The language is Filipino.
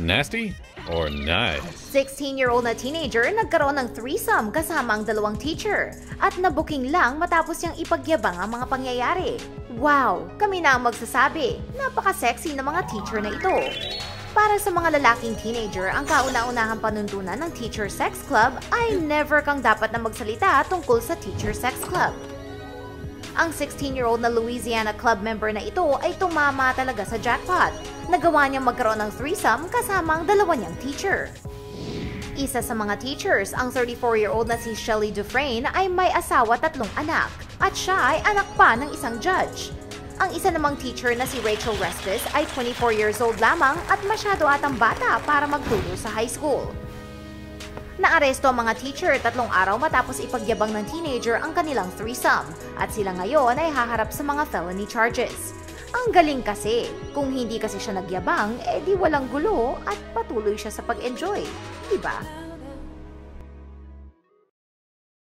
Nasty or nice? 16-year-old na teenager nagkaroon ng threesome kasama ang dalawang teacher at nabuking lang matapos niyang ipagyabang ang mga pangyayari. Wow! Kami na ang magsasabi, napaka-sexy ng mga teacher na ito. Para sa mga lalaking teenager, ang kauna-unahang panuntunan ng Teacher Sex Club ay never kang dapat na magsalita tungkol sa Teacher Sex Club. Ang 16-year-old na Louisiana club member na ito ay tumama talaga sa jackpot. Nagawa niyang magkaroon ng threesome kasama ang dalawa niyang teacher. Isa sa mga teachers, ang 34-year-old na si Shelly Dufresne ay may asawa tatlong anak at siya ay anak pa ng isang judge. Ang isa namang teacher na si Rachel Restes ay 24 years old lamang at masyado atang bata para magturo sa high school. Naaresto ang mga teacher tatlong araw matapos ipagyabang ng teenager ang kanilang threesome at sila ngayon ay haharap sa mga felony charges. Ang galing kasi, kung hindi kasi siya nagyabang, eh di walang gulo at patuloy siya sa pag-enjoy. Diba?